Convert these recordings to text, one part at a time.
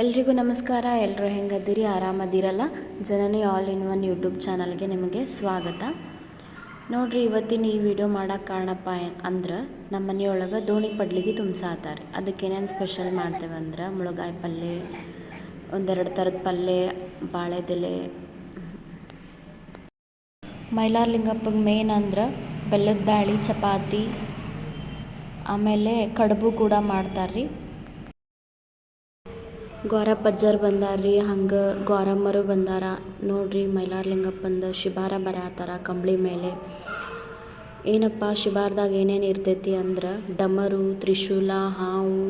ಎಲ್ರಿಗೂ ನಮಸ್ಕಾರ ಎಲ್ಲರೂ ಹೆಂಗದ್ದೀರಿ? ಆರಾಮದಿರಲ್ಲ? Janani all in one YouTube ಚಾನಲ್ಗೆ ನಿಮಗೆ ಸ್ವಾಗತ. ನೋಡ್ರಿ, ಇವತ್ತಿನ ಈ ವಿಡಿಯೋ ಮಾಡೋಕ್ಕೆ ಕಾರಣಪ್ಪ ಅಂದ್ರೆ ನಮ್ಮ ಮನೆಯೊಳಗೆ ದೋಣಿ ಪಡ್ಲಿಗೆ ತುಂಬಿಸಾತಾರೆ. ಅದಕ್ಕೆ ಏನೇನು ಸ್ಪೆಷಲ್ ಮಾಡ್ತೇವೆ ಅಂದ್ರೆ, ಮುಳಗಾಯಿ ಪಲ್ಯ ಒಂದೆರಡು ಥರದ ಪಲ್ಯ ಬಾಳೆದೆಲೆ, ಮೈಲಾರಲಿಂಗಪ್ಪಗೆ ಮೇನ್ ಅಂದ್ರೆ ಬೆಲ್ಲದ ಬ್ಯಾಳಿ, ಚಪಾತಿ, ಆಮೇಲೆ ಕಡುಬು ಕೂಡ ಮಾಡ್ತಾರೆ ರೀ ಗೌರಪ್ಪಜ್ಜರ್ ಬಂದಾರ್ರಿ ಹಂಗೆ ಗೌರಮ್ಮರು ಬಂದಾರ. ನೋಡ್ರಿ ಮೈಲಾರಲಿಂಗಪ್ಪಂದು ಶಿಬಾರ ಬರಾತಾರ ಕಂಬಳಿ ಮೇಲೆ. ಏನಪ್ಪ ಶಿಬಾರ್ದಾಗ ಏನೇನು ಇರ್ತೈತಿ ಅಂದ್ರೆ ಡಮರು, ತ್ರಿಶೂಲ, ಹಾವು,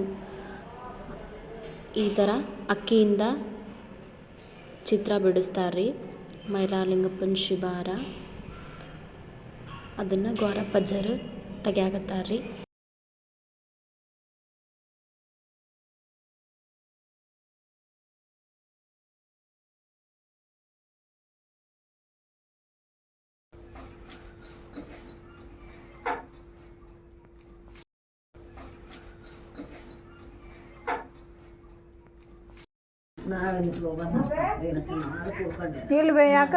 ಈ ಥರ ಅಕ್ಕಿಯಿಂದ ಚಿತ್ರ ಬಿಡಿಸ್ತಾರ್ರಿ ಮೈಲಾರಲಿಂಗಪ್ಪನ ಶಿಬಾರ. ಅದನ್ನು ಗೌರಪ್ಪಜ್ಜರು ತೆಗ್ಯಾಕತ್ತಾರ್ರಿ ಇಲ್ವೇ ಯಾಕ?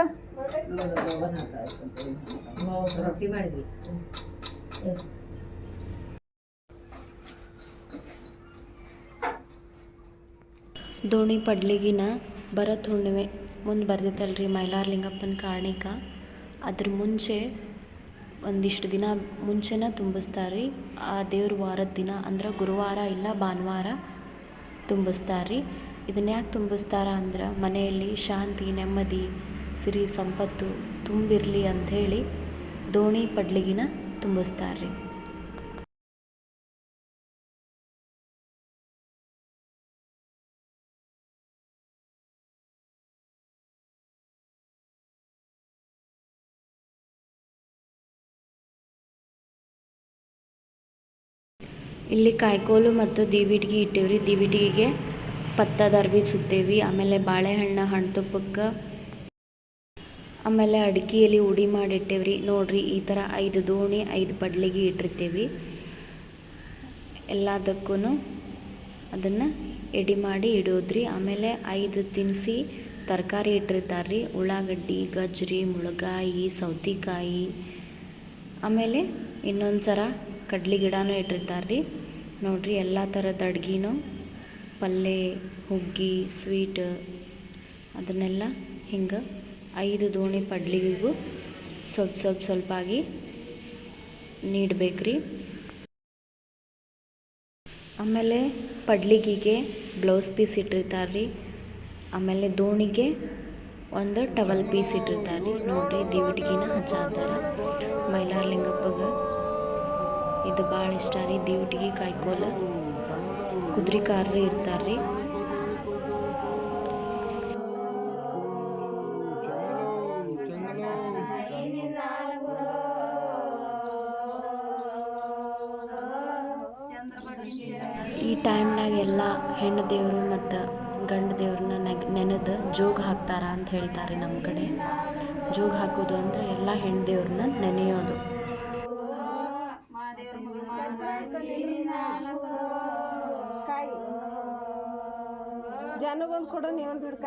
ರೊಟ್ಟಿ ಮಾಡಿದ್ವಿ ದೋಣಿ ಪಡ್ಲಿಗಿನ ಭರತ್ ಹುಣ್ಣಿಮೆ ಮುಂದೆ ಬರ್ದಿತ್ತಲ್ರಿ ಮೈಲಾರ್ ಲಿಂಗಪ್ಪನ ಕಾರಣಿಕ. ಅದ್ರ ಮುಂಚೆ ಒಂದಿಷ್ಟು ದಿನ ಮುಂಚೆನ ತುಂಬಿಸ್ತಾರೆ ಆ ದೇವ್ರ ವಾರದ ದಿನ ಅಂದ್ರೆ ಗುರುವಾರ ಇಲ್ಲ ಭಾನುವಾರ ತುಂಬಿಸ್ತಾರೆ ಇದನ್ನ ಯಾಕೆ ತುಂಬಿಸ್ತಾರ ಅಂದ್ರೆ ಮನೆಯಲ್ಲಿ ಶಾಂತಿ, ನೆಮ್ಮದಿ, ಸಿರಿ, ಸಂಪತ್ತು ತುಂಬಿರಲಿ ಅಂಥೇಳಿ ದೋಣಿ ಪಡ್ಲಿಗಿನ ತುಂಬಿಸ್ತಾರೆ ಇಲ್ಲಿ ಕಾಯ್ಕೋಲು ಮತ್ತು ದಿವಿಟಿಗೆ ಇಟ್ಟಿವ್ರಿ. ದಿವಿಟಿಗೆ ಪತ್ತದ ಅರ್ವಿ ಸುತ್ತೇವಿ, ಆಮೇಲೆ ಬಾಳೆಹಣ್ಣು ಹಣ್ಣು ತುಪ್ಪಕ್ಕೆ ಆಮೇಲೆ ಅಡಿಕೆಯಲ್ಲಿ ಉಡಿ ಮಾಡಿಟ್ಟೇವ್ರಿ. ನೋಡ್ರಿ, ಈ ಥರ ಐದು ದೋಣಿ, ಐದು ಪಡ್ಲಿಗೆ ಇಟ್ಟಿರ್ತೀವಿ. ಎಲ್ಲದಕ್ಕೂ ಅದನ್ನು ಎಡಿ ಮಾಡಿ ಇಡೋದ್ರಿ. ಆಮೇಲೆ ಐದು ತಿನ್ನಿಸಿ ತರಕಾರಿ ಇಟ್ಟಿರ್ತಾರೆ ಉಳ್ಳಾಗಡ್ಡಿ, ಗಜ್ರಿ, ಮುಳಗಾಯಿ, ಸೌತೆಕಾಯಿ, ಆಮೇಲೆ ಇನ್ನೊಂದು ಸರ ಕಡ್ಲಿ ಗಿಡನೂ ಇಟ್ಟಿರ್ತಾರೆ ರೀ ನೋಡ್ರಿ, ಎಲ್ಲ ಥರದ ಅಡ್ಗೆನೂ ಪಲ್ಯ ಹುಗ್ಗಿ, ಸ್ವೀಟ್ ಅದನ್ನೆಲ್ಲ ಹಿಂಗೆ ಐದು ದೋಣಿ ಪಡ್ಲಿಗಿಗೂ ಸ್ವಲ್ಪ ಸ್ವಲ್ಪ ಸ್ವಲ್ಪ ಆಗಿ ನೀಡಬೇಕ್ರಿ. ಆಮೇಲೆ ಪಡ್ಲಿಗಿಗೆ ಬ್ಲೌಸ್ ಪೀಸ್ ಇಟ್ಟಿರ್ತಾರೆ ರೀ ಆಮೇಲೆ ದೋಣಿಗೆ ಒಂದು ಟವಲ್ ಪೀಸ್ ಇಟ್ಟಿರ್ತಾರೆ ರೀ ನೋಡ್ರಿ ದಿವಿಟಿಗಿನ ಹಚ್ಚಾತಾರ. ಮೈಲಾರಲಿಂಗಪ್ಪಗೆ ಇದು ಭಾಳ ಇಷ್ಟ ರೀ ದಿವಿಟಿಗೆ ಕಾಯ್ಕೋಲ. ಕುದುರೆ ಕಾರ್ರು ಇರ್ತಾರೆ ರೀ ಈ ಟೈಮ್ನಾಗ ಎಲ್ಲ ಹೆಣ್ಣು ದೇವರು ಮತ್ತು ಗಂಡು ದೇವ್ರನ್ನ ನೆಗ್ ನೆನೆದು ಜೋಗ ಹಾಕ್ತಾರ ಅಂತ ಹೇಳ್ತಾರೆ ನಮ್ಮ ಕಡೆ. ಜೋಗ ಹಾಕೋದು ಅಂದರೆ ಎಲ್ಲ ಹೆಣ್ಣು ದೇವ್ರನ್ನ ನೆನೆಯೋದು. ಜನಗೊಂದು ಕೊಡು ನೀವೊಂದು ಹಿಡ್ಕ.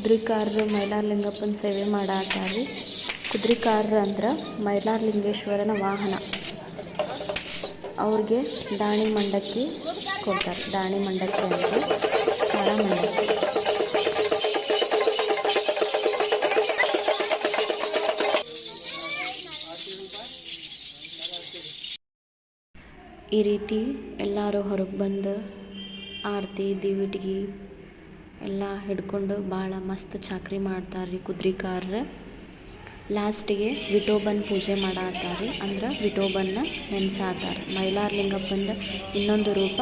ಕುದುರೆಕಾರರು ಮೈಲಾರಲಿಂಗಪ್ಪನ ಸೇವೆ ಮಾಡತ್ತಾರ್ರಿ ಕುದುರೆಕಾರರು ಅಂದ್ರೆ ಮೈಲಾರಲಿಂಗೇಶ್ವರನ ವಾಹನ. ಅವ್ರಿಗೆ ದಾಣಿ ಮಂಡಕ್ಕಿ ಕೊಡ್ತಾರೆ. ದಾಣಿ ಮಂಡಕ್ಕಿ ಅಂದರೆ ಖಾರ ಮಂಡಕ್ಕಿ. ಈ ರೀತಿ ಎಲ್ಲರೂ ಹೊರಗೆ ಬಂದು ಆರತಿ, ದಿವಿಟ್ಗಿ ಎಲ್ಲ ಹಿಡ್ಕೊಂಡು ಭಾಳ ಮಸ್ತ್ ಚಾಕ್ರಿ ಮಾಡ್ತಾರೆ ರೀ ಕುದ್ರಿಕಾರ್ರು. ಲಾಸ್ಟಿಗೆ ವಿಠೋಬನ್ ಪೂಜೆ ಮಾಡತ್ತಾರ ಅಂದ್ರೆ ವಿಠೋಬನ್ನ ಮೈಲಾರ್ ಮೈಲಾರಲಿಂಗಪ್ಪಂದ ಇನ್ನೊಂದು ರೂಪ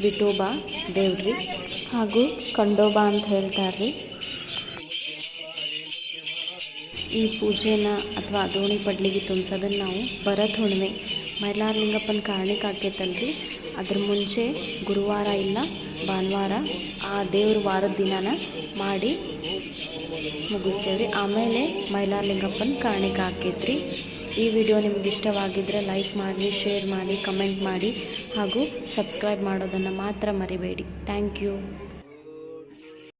ವಿಠೋಬಾ ದೇವ್ರಿ ಹಾಗೂ ಖಂಡೋಬಾ ಅಂತ ಹೇಳ್ತಾರೆ ರೀ ಈ ಪೂಜೆನ ಅಥವಾ ದೋಣಿ ಪಡ್ಲಿಗೆ ತುಂಬಿಸೋದನ್ನು ನಾವು ಭರತ್ ಹುಣ್ಣಿಮೆ ಮೈಲಾರಲಿಂಗಪ್ಪನ ಕಾರಣಕ್ಕೆ ಆಕೈತಲ್ರಿ ಅದ್ರ ಮುಂಚೆ ಗುರುವಾರ ಇಲ್ಲ ಭಾನುವಾರ ಆ ದೇವ್ರ ವಾರದ ದಿನಾನ ಮಾಡಿ ಮುಗಿಸ್ತೇವ್ರಿ. ಆಮೇಲೆ ಮೈಲಾರಲಿಂಗಪ್ಪನ ಕಾರಣಕ್ಕೆ ಹಾಕೈತ್ರಿ. ಈ ವಿಡಿಯೋ ನಿಮ್ಗೆ ಇಷ್ಟವಾಗಿದ್ದರೆ ಲೈಕ್ ಮಾಡಿ, ಶೇರ್ ಮಾಡಿ, ಕಮೆಂಟ್ ಮಾಡಿ ಹಾಗೂ ಸಬ್ಸ್ಕ್ರೈಬ್ ಮಾಡೋದನ್ನು ಮಾತ್ರ ಮರಿಬೇಡಿ. Thank you.